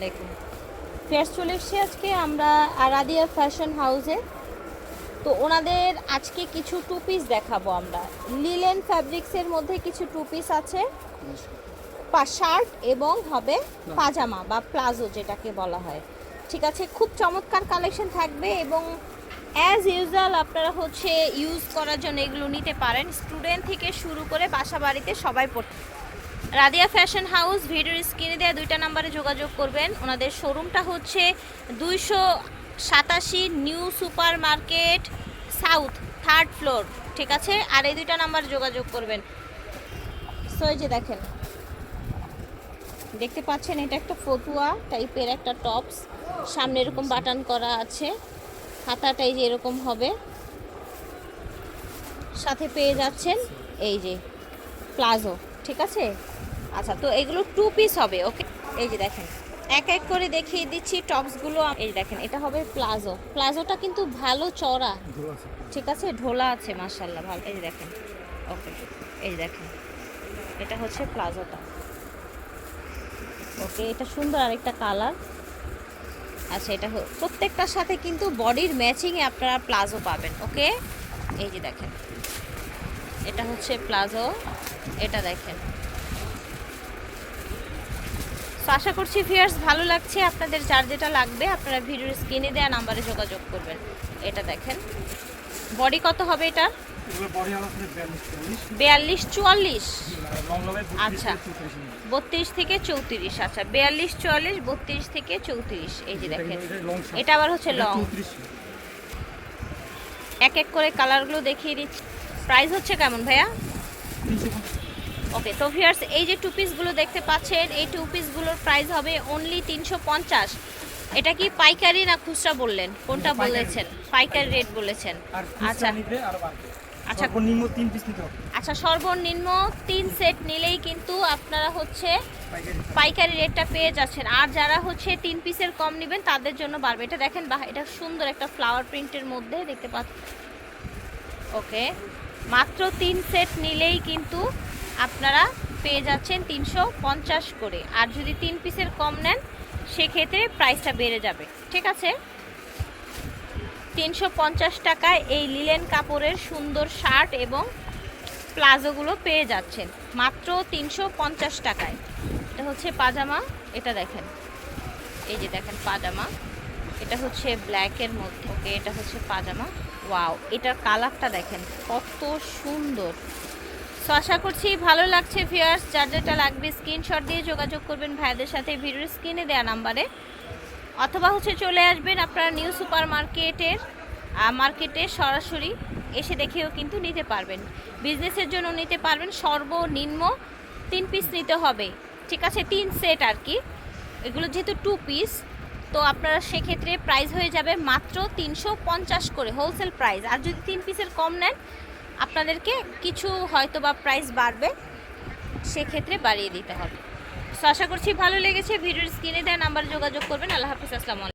আলাইকুম। ফেয়ার চলে এসেছি আজকে আমরা আরাদিয়া ফ্যাশন হাউসে। তো ওনাদের আজকে কিছু টু পিস দেখাবো আমরা। লিলেন ফ্যাব্রিক্সের মধ্যে কিছু টু পিস আছে। শার্ট এবং হবে পাজামা বা প্লাজো যেটাকে বলা হয়। ঠিক আছে খুব চমৎকার কালেকশন থাকবে এবং অ্যাজ ইউজুয়াল আপনারা হচ্ছে ইউজ করার জন্য এগুলো নিতে পারেন। স্টুডেন্ট থেকে শুরু করে বাসা বাড়িতে সবাই পড়তে রাদিয়া ফ্যাশন হাউস ভিডিওর স্ক্রিনে দেওয়া দুইটা নাম্বারে যোগাযোগ করবেন। ওনাদের শোরুমটা হচ্ছে দুইশো সাতাশি new super market south third floor, ঠিক আছে? আর এই দুইটা নাম্বারে যোগাযোগ করবেন। সো এই যে দেখেন, দেখতে পাচ্ছেন এটা একটা ফতুয়া টাইপের একটা টপস। সামনে এরকম বাটন করা আছে হাতাটাই যে এরকম হবে। সাথে পেয়ে যাচ্ছেন এই যে প্লাজো, ঠিক আছে? আচ্ছা তো এগুলো টু পিস হবে ওকে এই যে দেখেন, এক এক করে দেখিয়ে দিচ্ছি টপসগুলো। এই দেখেন, এটা হবে প্লাজো। প্লাজোটা কিন্তু ভালো চড়া ঠিক আছে? ঢোলা আছে মার্শাল্লাহ ভালো। এই দেখেন ওকে এই দেখেন, এটা হচ্ছে প্লাজোটা। ওকে এটা সুন্দর আরেকটা কালার। আচ্ছা এটা প্রত্যেকটার সাথে কিন্তু বডির ম্যাচিংয়ে আপনারা প্লাজো পাবেন ওকে এই যে দেখেন, এটা হচ্ছে প্লাজো। এটা দেখেন তো আশা করছি ভিউয়ার্স ভালো লাগছে। আপনাদের যার যেটা লাগবে আপনারা ভিডিওর স্ক্রিনে দেওয়া নাম্বারে যোগাযোগ করবেন। এটা দেখেন। বডি কত হবে এটা? বিয়াল্লিশ চুয়াল্লিশ। আচ্ছা। বত্রিশ থেকে চৌত্রিশ আচ্ছা। বিয়াল্লিশ চুয়াল্লিশ বত্রিশ থেকে চৌত্রিশ। এই যে দেখেন। এটা আবার হচ্ছে লং এক এক করে কালারগুলো দেখিয়ে দিচ্ছি। প্রাইস হচ্ছে কেমন ভাইয়া? ওকে তো ভিউয়ার্স এই যে টু পিসগুলো দেখতে পাচ্ছেন এই টু পিসগুলোর প্রাইস হবে অনলি তিনশো পঞ্চাশ। এটা কি পাইকারি না খুচরা বললেন? কোনটা বলেছেন? পাইকারি রেট বলেছেন। আচ্ছা। আচ্ছা। সর্বনিম্ন তিন পিস নিতে হবে। আচ্ছা সর্বনিম্ন তিন সেট নিলেই কিন্তু আপনারা হচ্ছে পাইকারি। রেটটা পেয়ে যাচ্ছেন। আর যারা হচ্ছে তিন পিসের কম নেবেন তাদের জন্য বাড়বে। এটা দেখেন বা এটা সুন্দর একটা ফ্লাওয়ার প্রিন্টের মধ্যে দেখতে পাচ্ছেন। ওকে মাত্র তিন সেট নিলেই কিন্তু আপনারা পেয়ে যাচ্ছেন তিনশো পঞ্চাশ করে। আর যদি তিন পিসের কম নেন, সেক্ষেত্রে প্রাইসটা বেড়ে যাবে। ঠিক আছে? তিনশো পঞ্চাশ টাকায় এই লিলেন কাপড়ের সুন্দর শার্ট এবং প্লাজোগুলো পেয়ে যাচ্ছেন। মাত্র তিনশো পঞ্চাশ টাকায়। এটা হচ্ছে পাজামা। এটা দেখেন। এই যে দেখেন পাজামা। এটা হচ্ছে ব্ল্যাকের মধ্যে। ওকে এটা হচ্ছে পাজামা। ওয়াও এটার কালারটা দেখেন কত সুন্দর। সো আশা করছি ভালো লাগছে ভিউয়ার্স যার যেটা লাগবে স্ক্রিনশট দিয়ে যোগাযোগ করবেন ভাইদের সাথে। ভিডিওর স্ক্রিনে দেওয়া নাম্বারে। অথবা হচ্ছে চলে আসবেন আপনারা নিউ সুপার মার্কেটের মার্কেটে সরাসরি এসে দেখেও কিন্তু নিতে পারবেন। বিজনেসের জন্য নিতে পারবেন সর্বনিম্ন তিন পিস নিতে হবে। ঠিক আছে? তিন সেট আর কি। এগুলো যেহেতু টু পিস তো আপনারা সেক্ষেত্রে প্রাইস হয়ে যাবে মাত্র তিনশো পঞ্চাশ করে হোলসেল প্রাইস আর যদি তিন পিসের কম নেন আপনাদেরকে কিছু হয়তো বা প্রাইস বাড়বে, সেক্ষেত্রে বাড়িয়ে দিতে হবে। তো আশা করছি ভালো লেগেছে, ভিডিওর স্ক্রিনে দেওয়া নাম্বার যোগাযোগ করবেন। আল্লাহ হাফিজ, আসসালামু